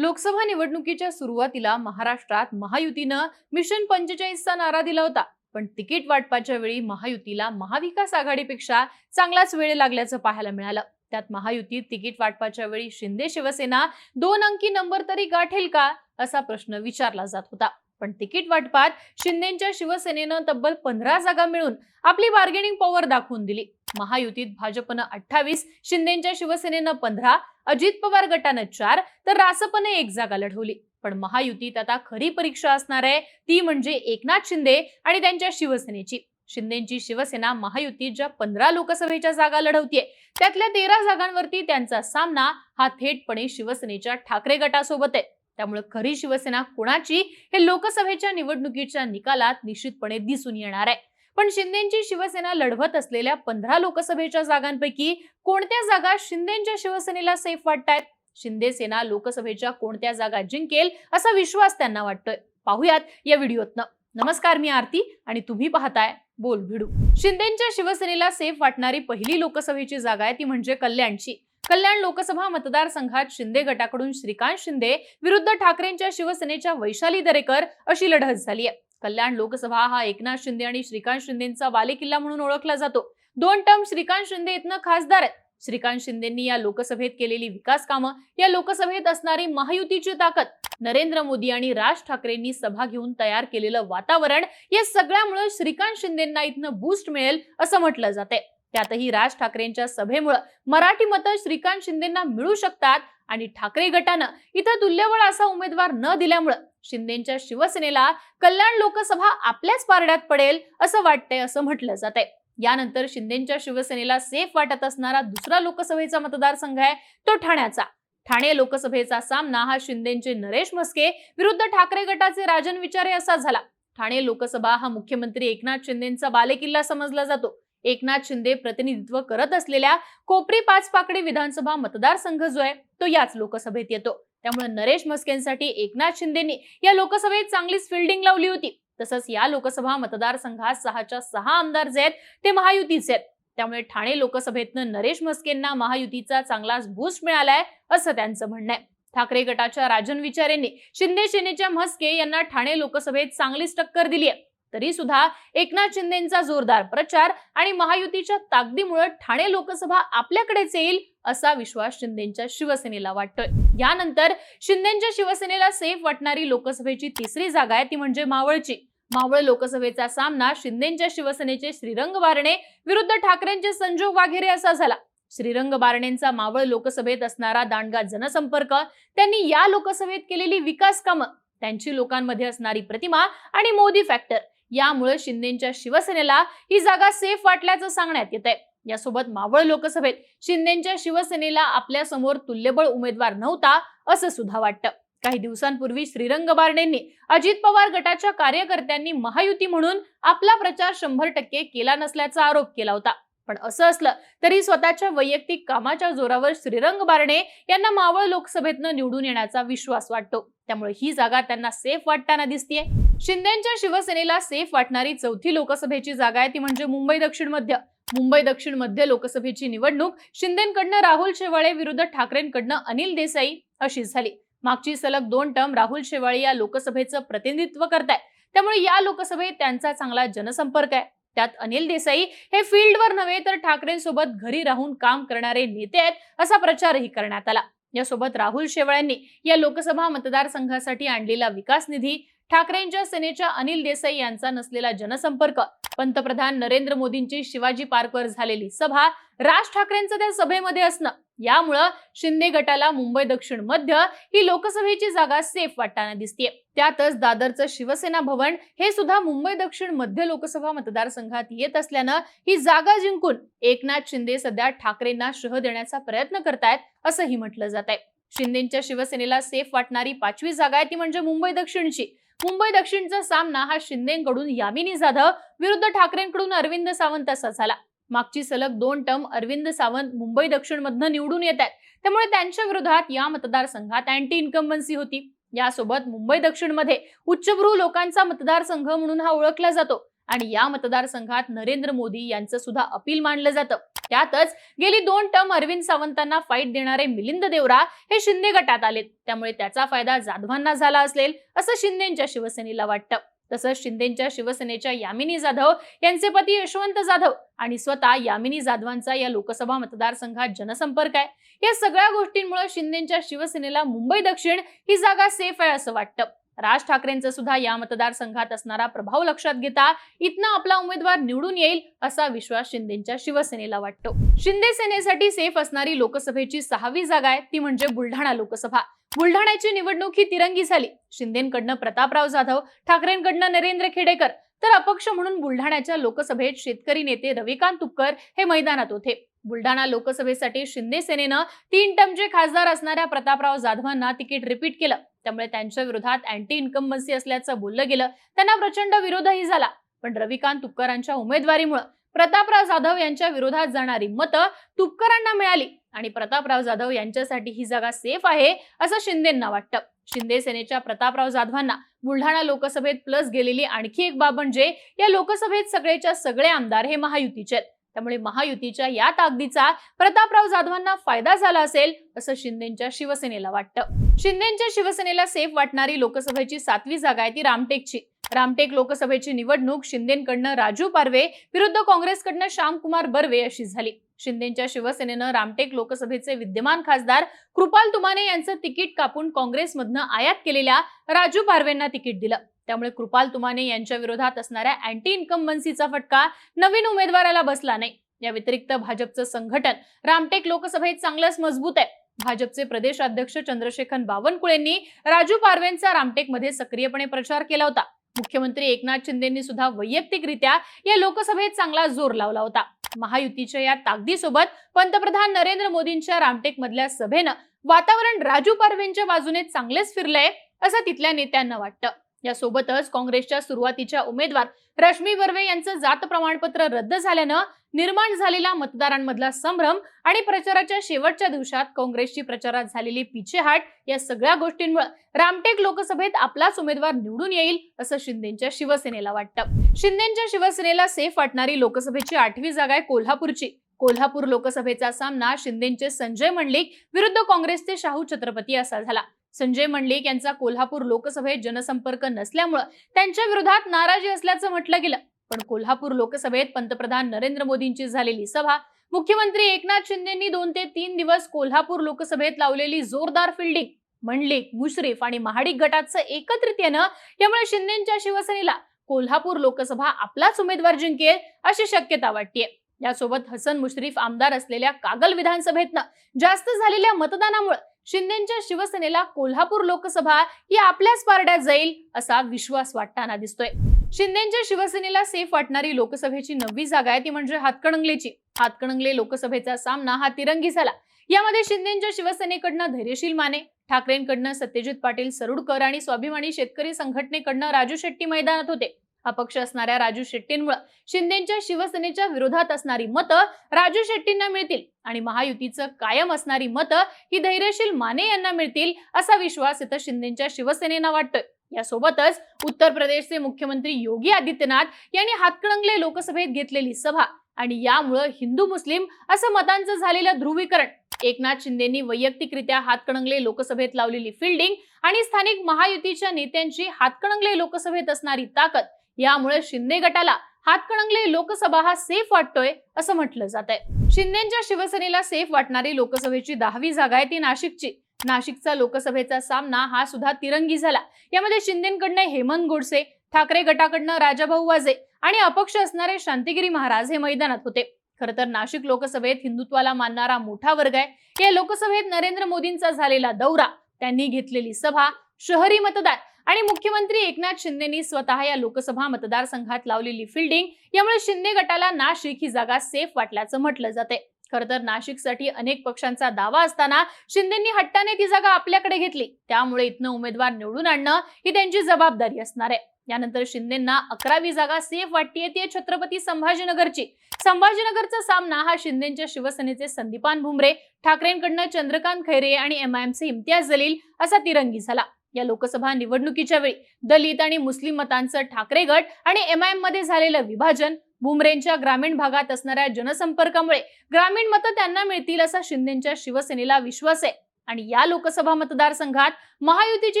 लोकसभा निवडणुकीच्या सुरुवातीला महाराष्ट्रात महायुतीनं मिशन पंचेचाळीसचा नारा दिला होता. पण तिकीट वाटपाच्या वेळी महायुतीला महाविकास आघाडीपेक्षा चांगलाच वेळ लागल्याचं पाहायला मिळालं. त्यात महायुतीत तिकीट वाटपाच्या वेळी शिंदे शिवसेना दोन अंकी नंबर तरी गाठेल का असा प्रश्न विचारला जात होता. पण तिकीट वाटपात शिंदेच्या शिवसेनेनं तब्बल पंधरा जागा मिळून आपली बार्गेनिंग पॉवर दाखवून दिली. महायुतीत भाजपनं अठ्ठावीस शिंदेच्या शिवसेनेनं पंधरा अजित पवार गटानं चार तर रासपने एक जागा लढवली. पण महायुतीत आता खरी परीक्षा असणार आहे ती म्हणजे एकनाथ शिंदे आणि त्यांच्या शिवसेनेची. शिंदेची शिवसेना महायुतीत ज्या पंधरा लोकसभेच्या जागा लढवतीये त्यातल्या तेरा जागांवरती त्यांचा सामना हा थेटपणे शिवसेनेच्या ठाकरे गटासोबत आहे. त्यामुळे खरी शिवसेना कोणाची हे लोकसभेच्या निवडणुकीच्या निकालात निश्चितपणे दिसून येणार आहे. पण शिंदेची शिवसेना लढवत असलेल्या पंधरा लोकसभेच्या जागांपैकी कोणत्या जागा शिंदेच्या शिवसेनेला सेफ वाटतायत? शिंदे सेना लोकसभेच्या कोणत्या जागा जिंकेल असा विश्वास त्यांना वाटतोय. पाहुयात या व्हिडिओतनं. नमस्कार मी आरती आणि तुम्ही पाहताय बोल भिडू शिंदेच्या शिवसेनेला सेफ वाटणारी पहिली लोकसभेची जागा आहे ती म्हणजे कल्याणची. कल्याण लोकसभा मतदारसंघात शिंदे गटाकडून श्रीकांत शिंदे विरुद्ध ठाकरेंच्या शिवसेनेच्या वैशाली दरेकर अशी लढत झाली आहे. कल्याण लोकसभा हा एकनाथ शिंदे आणि श्रीकांत शिंदेचा बालेकिल्ला म्हणून ओळखला जातो. दोन टर्म श्रीकांत शिंदे इथनं खासदार आहेत. श्रीकांत शिंदेंनी या लोकसभेत केलेली विकास कामं या लोकसभेत असणारी महायुतीची ताकद नरेंद्र मोदी आणि राज ठाकरेंनी सभा घेऊन तयार केलेलं वातावरण या सगळ्यामुळे श्रीकांत शिंदेंना इथनं बूस्ट मिळेल असं म्हटलं जाते त्यातही राज ठाकरेंच्या सभेमुळे मराठी मतं श्रीकांत शिंदेंना मिळू शकतात आणि ठाकरे गटानं इथं तुल्यबळ असा उमेदवार न दिल्यामुळं शिंदेच्या शिवसेनेला कल्याण लोकसभा आपल्याच पारड्यात पडेल असं वाटतंय असं म्हटलं जातंय. यानंतर शिंदेच्या शिवसेनेला सेफ वाटत असणारा दुसरा लोकसभेचा मतदारसंघ आहे तो ठाण्याचा. ठाणे लोकसभेचा सामना हा शिंदेचे नरेश म्हस्के विरुद्ध ठाकरे गटाचे राजन विचारे असा झाला. ठाणे लोकसभा हा मुख्यमंत्री एकनाथ शिंदेचा बालेकिल्ला समजला जातो. एकनाथ शिंदे प्रतिनिधित्व करत असलेल्या कोपरी पाच पाकडी विधानसभा मतदारसंघ जो आहे तो याच लोकसभेत येतो. त्यामुळे नरेश मस्केंसाठी एकनाथ शिंदेनी या लोकसभेत चांगलीच फिल्डिंग लावली होती. तसंच या लोकसभा मतदारसंघात सहाच्या सहा आमदार जे आहेत ते महायुतीचे आहेत. त्यामुळे ठाणे लोकसभेतनं नरेश मस्केंना महायुतीचा चांगलाच बूस्ट मिळालाय असं त्यांचं म्हणणं आहे. ठाकरे गटाच्या राजन विचारेंनी शिंदे सेनेच्या म्हस्के यांना ठाणे लोकसभेत चांगलीच टक्कर दिली आहे तरी सुद्धा एकनाथ शिंदेचा जोरदार प्रचार आणि महायुतीच्या ताकदीमुळे ठाणे लोकसभा आपल्याकडेच येईल असा विश्वास शिंदेच्या शिवसेनेला वाटतोय. यानंतर शिंदेच्या शिवसेनेला सेफ वाटणारी लोकसभेची तिसरी जागा आहे ती म्हणजे मावळची. मावळ लोकसभेचा सामना शिंदेच्या शिवसेनेचे श्रीरंग बारणे विरुद्ध ठाकरेंचे संजोग वाघेरे असा झाला. श्रीरंग बारणेंचा मावळ लोकसभेत असणारा दांडगा जनसंपर्क त्यांनी या लोकसभेत केलेली विकास कामं त्यांची लोकांमध्ये असणारी प्रतिमा आणि मोदी फॅक्टर यामुळे शिंदेच्या शिवसेनेला ही जागा सेफ वाटल्याचं सांगण्यात येत आहे यासोबत मावळ लोकसभेत शिंदेच्या शिवसेनेला आपल्यासमोर तुल्यबळ उमेदवार नव्हता असं सुद्धा वाटतं. काही दिवसांपूर्वी श्रीरंग बारणेंनी अजित पवार गटाच्या कार्यकर्त्यांनी महायुती म्हणून आपला प्रचार शंभर टक्के केला नसल्याचा आरोप केला होता. पण असं असलं तरी स्वतःच्या वैयक्तिक कामाच्या जोरावर श्रीरंग बारणे यांना मावळ लोकसभेतनं निवडून येण्याचा विश्वास वाटतो. त्यामुळे ही जागा त्यांना सेफ वाटताना दिसतीये. शिंदेच्या शिवसेनेला सेफ वाटणारी चौथी लोकसभेची जागा आहे. ती म्हणजे मुंबई दक्षिण मध्य मुंबई दक्षिण मध्य लोकसभेची निवडणूक. शिंदेकडनं राहुल शेवाळे विरुद्ध ठाकरेंकडनं अनिल देसाई अशी झाली. मागची सलग दोन टर्म राहुल शेवाळे या लोकसभेचं प्रतिनिधित्व करतायत. त्यामुळे या लोकसभेत त्यांचा चांगला जनसंपर्क आहे. त्यात अनिल देसाई हे फील्डवर नव्हे तर ठाकरेंसोबत घरी राहून काम करणारे नेते आहेत असा प्रचारही करण्यात आला. यासोबत राहुल शेवाळ्यांनी या लोकसभा मतदारसंघासाठी आणलेला विकास निधी ठाकरेंच्या सेनेच्या अनिल देसाई यांचा नसलेला जनसंपर्क पंतप्रधान नरेंद्र मोदींची शिवाजी पार्कवर झालेली सभा राज ठाकरेंचं त्या सभेमध्ये असणं. यामुळं शिंदे गटाला मुंबई दक्षिण मध्य ही लोकसभेची जागा सेफ वाटताना दिसतीये. त्यातच दादरचं शिवसेना भवन हे सुद्धा मुंबई दक्षिण मध्य लोकसभा मतदारसंघात येत असल्यानं ही जागा जिंकून एकनाथ शिंदे सध्या ठाकरेंना शह देण्याचा प्रयत्न करतायत असंही म्हटलं जात आहे शिंदेच्या शिवसेनेला सेफ वाटणारी पाचवी जागा आहे ती म्हणजे मुंबई दक्षिणची. मुंबई दक्षिणचा सामना हा शिंदेकडून यामिनी जाधव विरुद्ध ठाकरेंकडून अरविंद सावंत असा झाला. मागची सलग दोन टर्म अरविंद सावंत मुंबई दक्षिण मधनं निवडून येत आहेत. त्यामुळे त्यांच्या विरोधात या मतदारसंघात अँटी इन्कम्बन्सी होती. यासोबत मुंबई दक्षिणमध्ये उच्चभ्रू लोकांचा मतदारसंघ म्हणून हा ओळखला जातो. आणि या मतदारसंघात नरेंद्र मोदी यांचं सुद्धा अपील मानलं जातं. त्यातच गेली दोन टर्म अरविंद सावंतांना फाईट देणारे मिलिंद देवरा हे शिंदे गटात आलेत. त्यामुळे त्याचा फायदा जाधवांना झाला असेल असं शिंदेच्या शिवसेनेला वाटतं. तसंच शिंदेच्या शिवसेनेच्या यामिनी जाधव यांचे पती यशवंत जाधव आणि स्वतः यामिनी जाधवांचा या लोकसभा मतदारसंघात जनसंपर्क आहे. या सगळ्या गोष्टींमुळे शिंदेच्या शिवसेनेला मुंबई दक्षिण ही जागा सेफ आहे असं वाटतं. राज ठाकरेंचा सुद्धा या मतदारसंघात असणारा प्रभाव लक्षात घेता इथनं आपला उमेदवार निवडून येईल असा विश्वास शिंदेच्या शिवसेनेला वाटतो. शिंदे सेनेसाठी सेफ असणारी लोकसभेची सहावी जागा आहे ती म्हणजे बुलढाणा लोकसभा. बुलढाण्याची निवडणूक ही तिरंगी झाली. शिंदेकडनं प्रतापराव जाधव ठाकरेंकडनं नरेंद्र खेडेकर तर अपक्ष म्हणून बुलढाण्याच्या लोकसभेत शेतकरी नेते रविकांत तुपकर हे मैदानात होते. बुलढाणा लोकसभेसाठी शिंदे सेनेनं तीन टमचे खासदार असणाऱ्या प्रतापराव जाधवांना तिकीट रिपीट केलं. त्यामुळे त्यांच्या विरोधात अँटी इन्कम्बन्सी असल्याचं बोललं गेलं. त्यांना प्रचंड विरोधही झाला. पण रविकांत तुपकरांच्या उमेदवारीमुळे प्रतापराव जाधव यांच्या विरोधात जाणारी मतं तुपकरांना मिळाली. आणि प्रतापराव जाधव यांच्यासाठी ही जागा सेफ आहे असं शिंदेंना वाटतं. शिंदे सेनेच्या प्रतापराव जाधवांना बुलढाणा लोकसभेत प्लस गेलेली आणखी एक बाब म्हणजे या लोकसभेत सगळेच्या सगळे आमदार हे महायुतीचे आहेत. त्यामुळे महायुतीच्या या ताकदीचा प्रतापराव जाधवांना फायदा झाला असेल असं शिंदेच्या शिवसेनेला वाटतं. शिंदेच्या शिवसेनेला सेफ वाटणारी लोकसभेची सातवी जागा आहे ती रामटेकची. रामटेक लोकसभेची निवडणूक शिंदेकडनं राजू पारवे विरुद्ध काँग्रेसकडनं श्यामकुमार बर्वे अशी झाली. शिंदेच्या शिवसेनेनं रामटेक लोकसभेचे विद्यमान खासदार कृपाल तुमाने यांचं तिकीट कापून काँग्रेसमधनं आयात केलेल्या राजू पारवेंना तिकीट दिलं. त्यामुळे कृपाल तुमाने यांच्या विरोधात असणाऱ्या अँटी इन्कम्बन्सीचा फटका नवीन उमेदवाराला बसला नाही. या व्यतिरिक्त भाजपचं संघटन रामटेक लोकसभेत चांगलंच मजबूत आहे. भाजपचे प्रदेश अध्यक्ष चंद्रशेखर बावनकुळेंनी राजू पारवेंचा रामटेकमध्ये सक्रियपणे प्रचार केला होता. मुख्यमंत्री एकनाथ शिंदेंनी सुद्धा वैयक्तिकरित्या या लोकसभेत चांगला जोर लावला होता. महायुतीच्या या ताकदीसोबत पंतप्रधान नरेंद्र मोदींच्या रामटेक मधल्या सभेनं वातावरण राजू पारवेंच्या बाजूने चांगलेच फिरलंय असं तिथल्या नेत्यांना वाटतं. यासोबतच काँग्रेसच्या सुरुवातीच्या उमेदवार रश्मी बर्वे यांचं जात प्रमाणपत्र रद्द झाल्यानं निर्माण झालेला मतदारांमधला संभ्रम आणि प्रचाराच्या शेवटच्या दिवसात काँग्रेसची प्रचारात झालेली पिछेहाट या सगळ्या गोष्टींमुळे रामटेक लोकसभेत आपलाच उमेदवार निवडून येईल असं शिंदेच्या शिवसेनेला वाटतं. शिंदेच्या शिवसेनेला सेफ वाटणारी लोकसभेची आठवी जागा आहे कोल्हापूरची. कोल्हापूर लोकसभेचा सामना शिंदेचे संजय मंडलिक विरुद्ध काँग्रेसचे शाहू छत्रपती असा झाला. संजय मंडलिक यांचा कोल्हापूर लोकसभेत जनसंपर्क नसल्यामुळं त्यांच्या विरोधात नाराजी असल्याचं म्हटलं गेलं. पण कोल्हापूर लोकसभेत पंतप्रधान नरेंद्र मोदींची झालेली सभा मुख्यमंत्री एकनाथ शिंदेंनी दोन ते तीन दिवस कोल्हापूर लोकसभेत लावलेली जोरदार फिल्डिंग मंडलिक मुश्रीफ आणि महाडिक गटाचं एकत्रित येणं यामुळे शिंदेच्या शिवसेनेला कोल्हापूर लोकसभा आपलाच उमेदवार जिंकेल अशी शक्यता वाटते यासोबत हसन मुश्रीफ आमदार असलेल्या कागल विधानसभेतनं जास्त झालेल्या मतदानामुळे शिंदेच्या शिवसेनेला कोल्हापूर लोकसभा ही आपल्याच पारड्यात जाईल असा विश्वास वाटताना दिसतोय. शिंदेच्या शिवसेनेला सेफ वाटणारी लोकसभेची नववी जागा आहे ती म्हणजे हातकणंगलेची. हातकणंगले लोकसभेचा सामना हा तिरंगी झाला. यामध्ये शिंदेच्या शिवसेनेकडनं धैर्यशील माने ठाकरेंकडनं सत्यजित पाटील सरुडकर आणि स्वाभिमानी शेतकरी संघटनेकडनं राजू शेट्टी मैदानात होते. अपक्ष असणाऱ्या राजू शेट्टींमुळे शिंदेच्या शिवसेनेच्या विरोधात असणारी मतं राजू शेट्टींना मिळतील आणि महायुतीचं कायम असणारी मतं ही धैर्यशील माने यांना मिळतील असा विश्वास इथं शिंदेच्या शिवसेनेनं वाटतोय. यासोबतच उत्तर प्रदेशचे मुख्यमंत्री योगी आदित्यनाथ यांनी हातकणंगले लोकसभेत घेतलेली सभा आणि यामुळं हिंदू मुस्लिम असं मतांचं झालेलं ध्रुवीकरण. एकनाथ शिंदेनी वैयक्तिकरित्या हातकणंगले लोकसभेत लावलेली फिल्डिंग आणि स्थानिक महायुतीच्या नेत्यांची हातकणंगले लोकसभेत असणारी ताकद यामुळे शिंदे गटाला हातकणंगले लोकसभा हा सेफ वाटतोय असं म्हटलं जात आहे शिंदेच्या शिवसेनेला सेफ वाटणारी लोकसभेची दहावी जागा आहे ती नाशिकची. नाशिकचा लोकसभेचा सामना हा सुद्धा तिरंगी झाला. यामध्ये शिंदेकडनं हेमंत गोडसे ठाकरे गटाकडनं राजाभाऊ वाजे आणि अपक्ष असणारे शांतिगिरी महाराज हे मैदानात होते. खर तर नाशिक लोकसभेत हिंदुत्वाला मानणारा मोठा वर्ग आहे. या लोकसभेत नरेंद्र मोदींचा झालेला दौरा त्यांनी घेतलेली सभा शहरी मतदार आणि मुख्यमंत्री एकनाथ शिंदेनी स्वतः या लोकसभा मतदारसंघात लावलेली फिल्डिंग यामुळे शिंदे गटाला नाशिक ही जागा सेफ वाटल्याचं म्हटलं जाते खर तर नाशिकसाठी अनेक पक्षांचा दावा असताना शिंदेनी हट्टाने ती जागा आपल्याकडे घेतली. त्यामुळे इथनं उमेदवार निवडून आणणं ही त्यांची जबाबदारी असणार आहे. यानंतर शिंदेना अकरावी जागा सेफ वाटतीये ती छत्रपती संभाजीनगरची. संभाजीनगरचा सामना हा शिंदेच्या शिवसेनेचे संदीपान भुमरे ठाकरेंकडनं चंद्रकांत खैरे आणि एमआयएमचे इम्तियाज जलील असा तिरंगी झाला. या लोकसभा निवडणुकीच्या वेळी दलित आणि मुस्लिम मतांचं ठाकरे गट आणि एमआयएममध्ये झालेलं विभाजन बुमरेंच्या ग्रामीण भागात असणाऱ्या जनसंपर्कामुळे ग्रामीण मतं त्यांना मिळतील असा शिंदेच्या शिवसेनेला विश्वास आहे. आणि या लोकसभा मतदारसंघात महायुतीची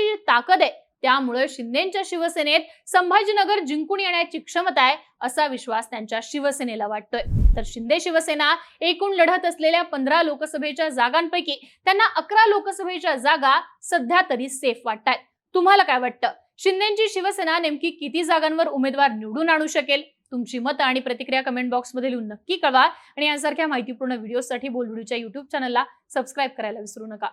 जी ताकद आहे त्यामुळे शिंदेच्या शिवसेनेत संभाजीनगर जिंकून येण्याची क्षमता आहे असा विश्वास त्यांच्या शिवसेनेला वाटतोय. तर शिंदे शिवसेना एकूण लढत असलेल्या पंधरा लोकसभेच्या जागांपैकी त्यांना अकरा लोकसभेच्या जागा सध्या तरी सेफ वाटतायत. तुम्हाला काय वाटतं? शिंदेची शिवसेना नेमकी किती जागांवर उमेदवार निवडून आणू शकेल? तुमची मतं आणि प्रतिक्रिया कमेंट बॉक्समध्ये लिहून नक्की कळवा. आणि यासारख्या माहितीपूर्ण व्हिडिओसाठी बोलविडूच्या युट्यूब चॅनलला सबस्क्राईब करायला विसरू नका.